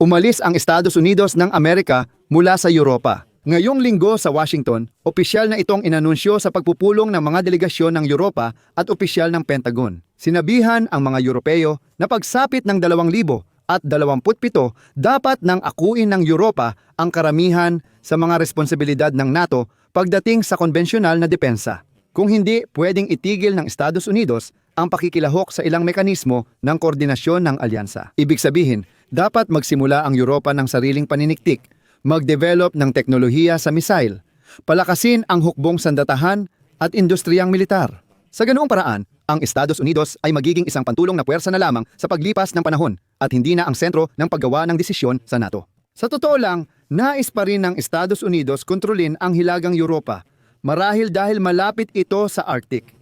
Umalis ang Estados Unidos ng Amerika mula sa Europa. Ngayong linggo sa Washington, opisyal na itong inanunsyo sa pagpupulong ng mga delegasyon ng Europa at opisyal ng Pentagon. Sinabihan ang mga Europeo na pagsapit ng 2,000 at 27 dapat nang akuin ng Europa ang karamihan sa mga responsibilidad ng NATO pagdating sa konbensyonal na depensa. Kung hindi, pwedeng itigil ng Estados Unidos ang pakikilahok sa ilang mekanismo ng koordinasyon ng alyansa. Ibig sabihin, dapat magsimula ang Europa ng sariling paniniktik, mag-develop ng teknolohiya sa missile, palakasin ang hukbong sandatahan at industriyang militar. Sa ganoong paraan, ang Estados Unidos ay magiging isang pantulong na puwersa na lamang sa paglipas ng panahon at hindi na ang sentro ng paggawa ng desisyon sa NATO. Sa totoo lang, nais pa rin ng Estados Unidos kontrolin ang hilagang Europa marahil dahil malapit ito sa Arctic.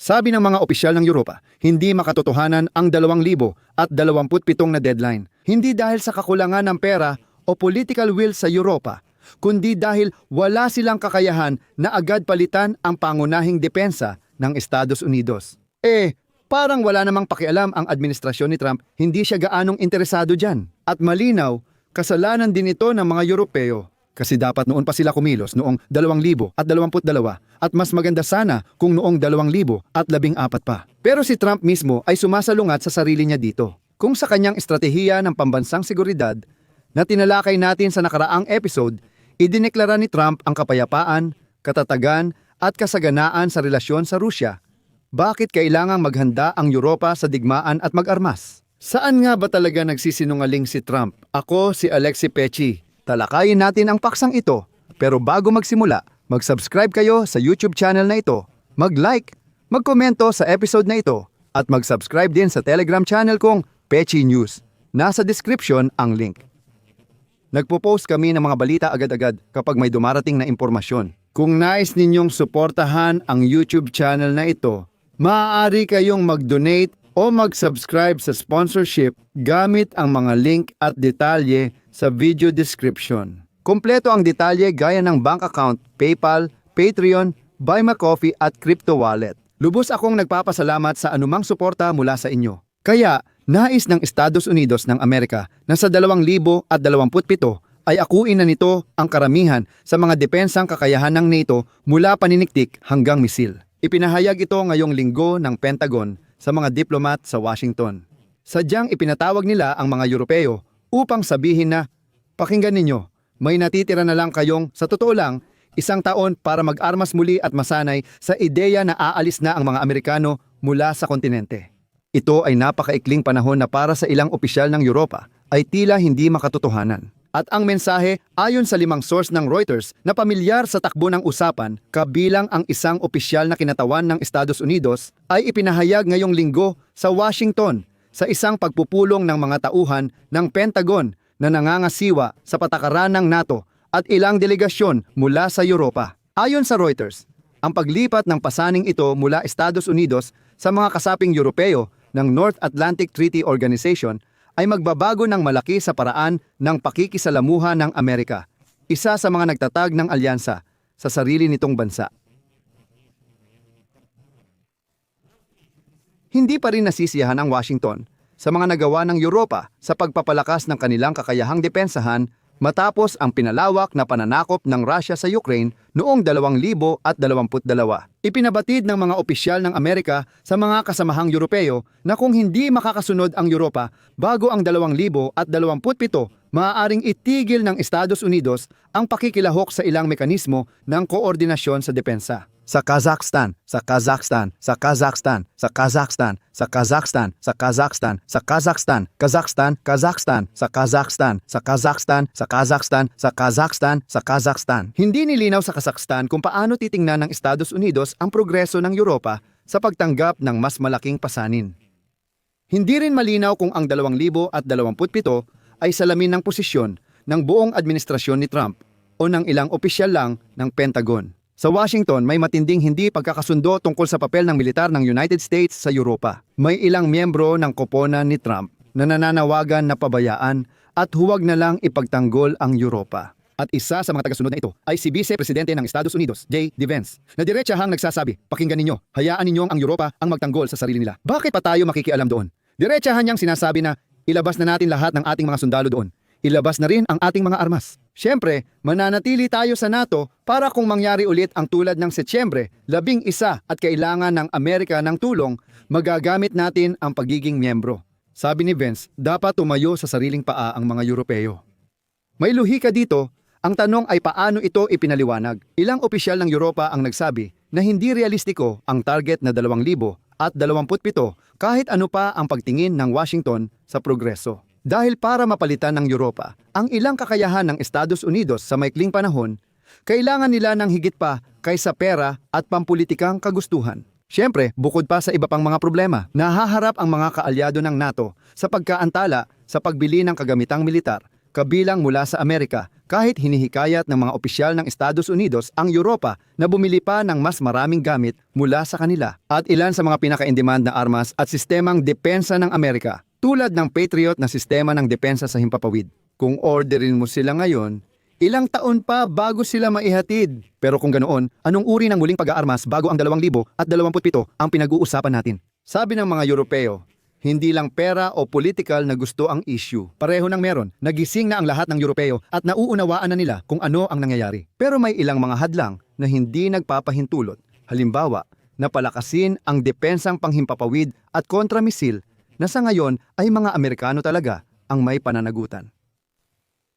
Sabi ng mga opisyal ng Europa, hindi makatotohanan ang 2,000 at 27 na deadline. Hindi dahil sa kakulangan ng pera o political will sa Europa, kundi dahil wala silang kakayahan na agad palitan ang pangunahing depensa ng Estados Unidos. Eh, parang wala namang pakialam ang administrasyon ni Trump, hindi siya gaanong interesado dyan. At malinaw, kasalanan din ito ng mga Europeo. Kasi dapat noon pa sila kumilos noong 2022 at mas maganda sana kung noong 2014 pa. Pero si Trump mismo ay sumasalungat sa sarili niya dito. Kung sa kanyang estratehiya ng pambansang seguridad na tinalakay natin sa nakaraang episode, idineklara ni Trump ang kapayapaan, katatagan at kasaganaan sa relasyon sa Rusya. Bakit kailangang maghanda ang Europa sa digmaan at mag-armas? Saan nga ba talaga nagsisinungaling si Trump? Ako si Alexi Pechi. Talakayin natin ang paksang ito. Pero bago magsimula, mag-subscribe kayo sa YouTube channel na ito, mag-like, magkomento sa episode na ito, at mag-subscribe din sa Telegram channel kong Pechi News. Nasa description ang link. Nagpo-post kami ng mga balita agad-agad kapag may dumarating na impormasyon. Kung nais ninyong suportahan ang YouTube channel na ito, maaari kayong mag-donate o mag-subscribe sa sponsorship gamit ang mga link at detalye sa video description. Kompleto ang detalye gaya ng bank account, PayPal, Patreon, Buy My Coffee at crypto wallet. Lubos akong nagpapasalamat sa anumang suporta mula sa inyo. Kaya, nais ng Estados Unidos ng Amerika na sa 2027 ay akuin na nito ang karamihan sa mga depensang kakayahan ng NATO mula paniniktik hanggang misil. Ipinahayag ito ngayong linggo ng Pentagon sa mga diplomat sa Washington. Sadyang ipinatawag nila ang mga Europeo upang sabihin na, pakinggan ninyo, may natitira na lang kayong, sa totoo lang, isang taon para mag-armas muli at masanay sa ideya na aalis na ang mga Amerikano mula sa kontinente. Ito ay napakaikling panahon na para sa ilang opisyal ng Europa ay tila hindi makatotohanan. At ang mensahe ayon sa limang source ng Reuters na pamilyar sa takbo ng usapan kabilang ang isang opisyal na kinatawan ng Estados Unidos ay ipinahayag ngayong linggo sa Washington sa isang pagpupulong ng mga tauhan ng Pentagon na nangangasiwa sa patakaran ng NATO at ilang delegasyon mula sa Europa. Ayon sa Reuters, ang paglipat ng pasaning ito mula Estados Unidos sa mga kasaping Europeo ng North Atlantic Treaty Organization ay magbabago ng malaki sa paraan ng pakikisalamuha ng Amerika, isa sa mga nagtatag ng alyansa sa sarili nitong bansa. Hindi pa rin nasisiyahan ang Washington sa mga nagawa ng Europa sa pagpapalakas ng kanilang kakayahang depensahan matapos ang pinalawak na pananakop ng Russia sa Ukraine noong 2022. Ipinabatid ng mga opisyal ng Amerika sa mga kasamahang Europeo na kung hindi makakasunod ang Europa bago ang 2027, maaaring itigil ng Estados Unidos ang pakikilahok sa ilang mekanismo ng koordinasyon sa depensa sa Kazakhstan, sa Kazakhstan, sa Kazakhstan, sa Kazakhstan, sa Kazakhstan, sa Kazakhstan, sa Kazakhstan, Kazakhstan, Kazakhstan, sa Kazakhstan, sa Kazakhstan, sa Kazakhstan, sa Kazakhstan, sa Kazakhstan. Hindi nilinaw sa Kazakhstan kung paano titingnan ng Estados Unidos ang progreso ng Europa sa pagtanggap ng mas malaking pasanin. Hindi rin malinaw kung ang 2027 ay salamin ng posisyon ng buong administrasyon ni Trump o ng ilang opisyal lang ng Pentagon. Sa Washington, may matinding hindi pagkakasundo tungkol sa papel ng militar ng United States sa Europa. May ilang miyembro ng koponan ni Trump na nananawagan na pabayaan at huwag na lang ipagtanggol ang Europa. At isa sa mga tagasunod na ito ay si Vice Presidente ng Estados Unidos, J.D. Vance, na diretsahang nagsasabi, pakinggan ninyo, hayaan ninyong ang Europa ang magtanggol sa sarili nila. Bakit pa tayo makikialam doon? Diretsahan niyang sinasabi na ilabas na natin lahat ng ating mga sundalo doon. ilabas na rin ang ating mga armas. Siyempre, mananatili tayo sa NATO para kung mangyari ulit ang tulad ng Setyembre, labing isa at kailangan ng Amerika ng tulong, magagamit natin ang pagiging miyembro. Sabi ni Vince, dapat tumayo sa sariling paa ang mga Europeo. May luhi ka dito, ang tanong ay paano ito ipinaliwanag. Ilang opisyal ng Europa ang nagsabi na hindi realistiko ang target na 2,000 at 27 kahit ano pa ang pagtingin ng Washington sa progreso. Dahil para mapalitan ng Europa ang ilang kakayahan ng Estados Unidos sa maikling panahon, kailangan nila ng higit pa kaysa pera at pampulitikang kagustuhan. Siyempre, bukod pa sa iba pang mga problema, nahaharap ang mga kaalyado ng NATO sa pagkaantala sa pagbili ng kagamitang militar, kabilang mula sa Amerika, kahit hinihikayat ng mga opisyal ng Estados Unidos ang Europa na bumili pa ng mas maraming gamit mula sa kanila. At ilan sa mga pinaka-in-demand na armas at sistemang depensa ng Amerika, tulad ng Patriot na sistema ng depensa sa himpapawid. Kung orderin mo sila ngayon, Ilang taon pa bago sila maihatid. Pero kung ganoon, anong uri ng muling pag-aarmas bago ang 2027 ang pinag-uusapan natin? Sabi ng mga Europeo, hindi lang pera o political na gusto ang issue. Pareho nang meron, nagising na ang lahat ng Europeo at nauunawaan na nila kung ano ang nangyayari. Pero may ilang mga hadlang na hindi nagpapahintulot. Halimbawa, napalakasin ang depensang panghimpapawid at kontramisil na sa ngayon ay mga Amerikano talaga ang may pananagutan.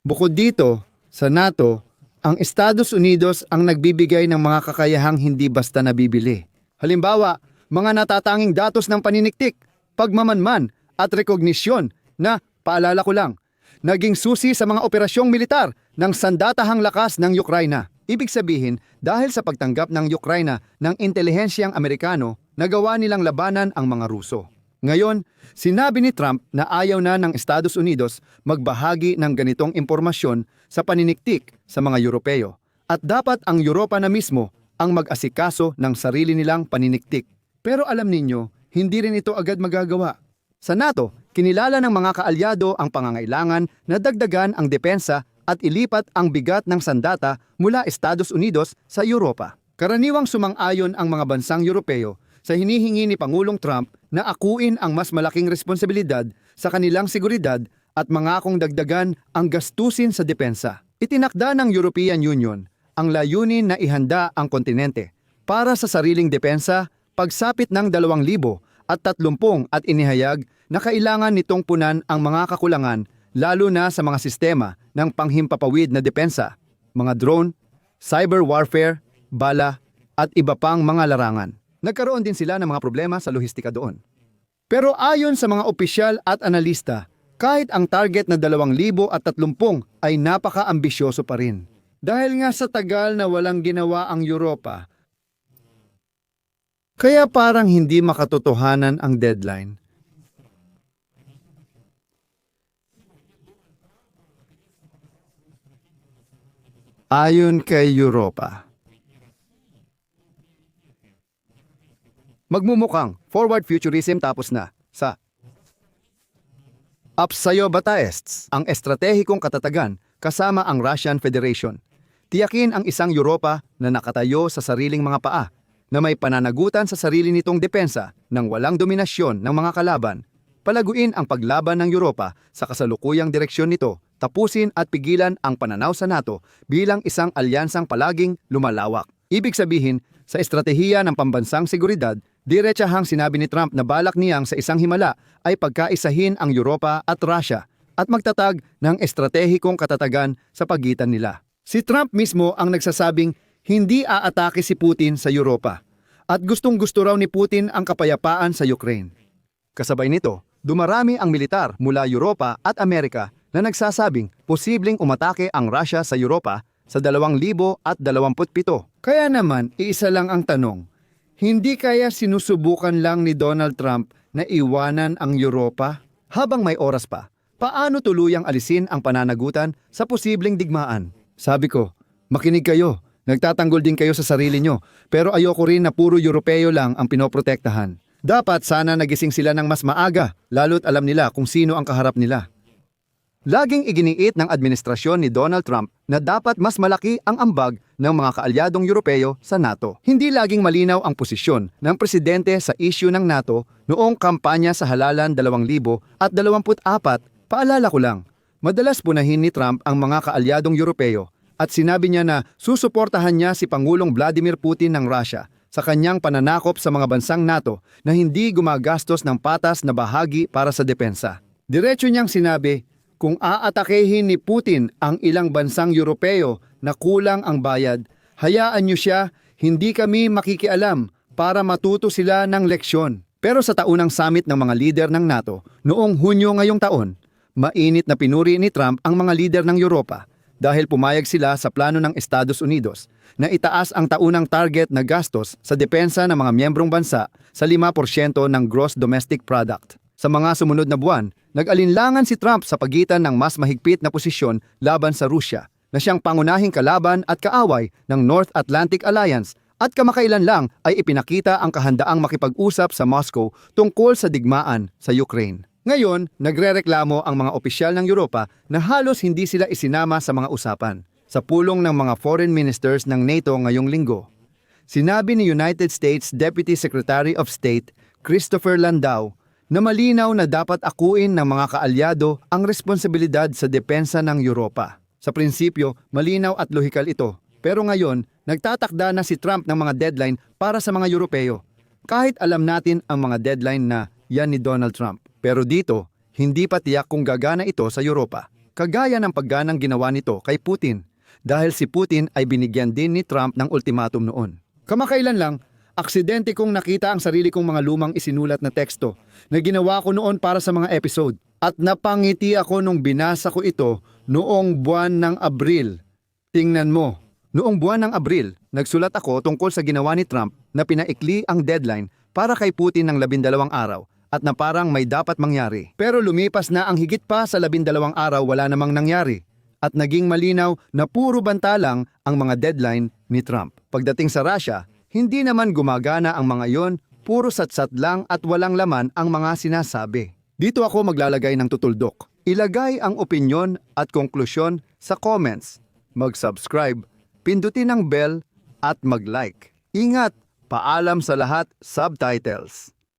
Bukod dito, sa NATO, ang Estados Unidos ang nagbibigay ng mga kakayahang hindi basta nabibili. Halimbawa, mga natatanging datos ng paniniktik, pagmamanman at rekognisyon na, paalala ko lang, naging susi sa mga operasyong militar ng sandatahang lakas ng Ukraina. Ibig sabihin, dahil sa pagtanggap ng Ukraina ng intelihensyang Amerikano, nagawa nilang labanan ang mga Ruso. Ngayon, sinabi ni Trump na ayaw na ng Estados Unidos magbahagi ng ganitong impormasyon sa paniniktik sa mga Europeo at dapat ang Europa na mismo ang mag-asikaso ng sarili nilang paniniktik. Pero alam ninyo, hindi rin ito agad magagawa. Sa NATO, kinilala ng mga kaalyado ang pangangailangan na dagdagan ang depensa at ilipat ang bigat ng sandata mula Estados Unidos sa Europa. Karaniwang sumang-ayon ang mga bansang Europeo sa hinihingi ni Pangulong Trump na akuin ang mas malaking responsibilidad sa kanilang seguridad at mangakong dagdagan ang gastusin sa depensa. Itinakda ng European Union ang layunin na ihanda ang kontinente para sa sariling depensa pagsapit ng 2,000 at 30 at inihayag na kailangan nitong punan ang mga kakulangan lalo na sa mga sistema ng panghimpapawid na depensa, mga drone, cyber warfare, bala at iba pang mga larangan. Nagkaroon din sila ng mga problema sa lohistika doon. Pero ayon sa mga opisyal at analista, kahit ang target na 2,030 ay napaka-ambisyoso pa rin. Dahil nga sa tagal na walang ginawa ang Europa, kaya parang hindi makatotohanan ang deadline. Ayon kay Europa, Magmumukhang forward futurism tapos na sa Up sa'yo Bataests, ang estratehikong katatagan kasama ang Russian Federation. Tiyakin ang isang Europa na nakatayo sa sariling mga paa, na may pananagutan sa sarili nitong depensa ng walang dominasyon ng mga kalaban. Palaguin ang paglaban ng Europa sa kasalukuyang direksyon nito, tapusin at pigilan ang pananaw sa NATO bilang isang alyansang palaging lumalawak. Ibig sabihin, sa estratehiya ng pambansang seguridad, diretsahang sinabi ni Trump na balak niyang sa isang himala ay pagkaisahin ang Europa at Russia at magtatag ng estratehikong katatagan sa pagitan nila. Si Trump mismo ang nagsasabing hindi aatake si Putin sa Europa at gustong gusto raw ni Putin ang kapayapaan sa Ukraine. Kasabay nito, dumarami ang militar mula Europa at Amerika na nagsasabing posibleng umatake ang Russia sa Europa sa 2027. Kaya naman, iisa lang ang tanong, hindi kaya sinusubukan lang ni Donald Trump na iwanan ang Europa? Habang may oras pa, paano tuluyang alisin ang pananagutan sa posibleng digmaan? Sabi ko, makinig kayo, nagtatanggol din kayo sa sarili nyo, pero ayoko rin na puro Europeo lang ang pinoprotektahan. Dapat sana nagising sila ng mas maaga, lalo't alam nila kung sino ang kaharap nila. Laging iginiit ng administrasyon ni Donald Trump na dapat mas malaki ang ambag ng mga kaalyadong Europeo sa NATO. Hindi laging malinaw ang posisyon ng presidente sa issue ng NATO noong kampanya sa halalan 2024. Paalala ko lang, Madalas punahin ni Trump ang mga kaalyadong Europeo at sinabi niya na susuportahan niya si Pangulong Vladimir Putin ng Russia sa kanyang pananakop sa mga bansang NATO na hindi gumagastos ng patas na bahagi para sa depensa. Diretso niyang sinabi, kung aatakehin ni Putin ang ilang bansang Europeo na kulang ang bayad, hayaan niyo siya, hindi kami makikialam para matuto sila ng leksyon. Pero sa taunang summit ng mga lider ng NATO noong Hunyo ngayong taon, mainit na pinuri ni Trump ang mga lider ng Europa dahil pumayag sila sa plano ng Estados Unidos na itaas ang taunang target na gastos sa depensa ng mga miyembrong bansa sa 5% ng gross domestic product. Sa mga sumunod na buwan, nag-alinlangan si Trump sa pagitan ng mas mahigpit na posisyon laban sa Rusya na siyang pangunahing kalaban at kaaway ng North Atlantic Alliance at kamakailan lang ay ipinakita ang kahandaang makipag-usap sa Moscow tungkol sa digmaan sa Ukraine. Ngayon, nagrereklamo ang mga opisyal ng Europa na halos hindi sila isinama sa mga usapan. Sa pulong ng mga foreign ministers ng NATO ngayong linggo, sinabi ni United States Deputy Secretary of State Christopher Landau na malinaw na dapat akuin ng mga kaalyado ang responsibilidad sa depensa ng Europa. Sa prinsipyo, malinaw at lohikal ito. Pero ngayon, nagtatakda na si Trump ng mga deadline para sa mga Europeo. Kahit alam natin ang mga deadline na yan ni Donald Trump. Pero dito, hindi pa tiyak kung gagana ito sa Europa. Kagaya ng pagganang ginawa nito kay Putin. Dahil si Putin ay binigyan din ni Trump ng ultimatum noon. Kamakailan lang, aksidente kong nakita ang sarili kong mga lumang isinulat na teksto na ginawa ko noon para sa mga episode. At napangiti ako nung binasa ko ito noong buwan ng Abril. Tingnan mo, noong buwan ng Abril, nagsulat ako tungkol sa ginawa ni Trump na pinaikli ang deadline para kay Putin ng labindalawang araw at na parang may dapat mangyari. Pero lumipas na ang higit pa sa labindalawang araw wala namang nangyari at naging malinaw na puro banta lang ang mga deadline ni Trump. Pagdating sa Russia, hindi naman gumagana ang mga yon, puro satsat lang at walang laman ang mga sinasabi. Dito ako maglalagay ng tutuldok. Ilagay ang opinyon at konklusyon sa comments. Mag-subscribe, pindutin ang bell at mag-like. Ingat! Paalam sa lahat, subtitles.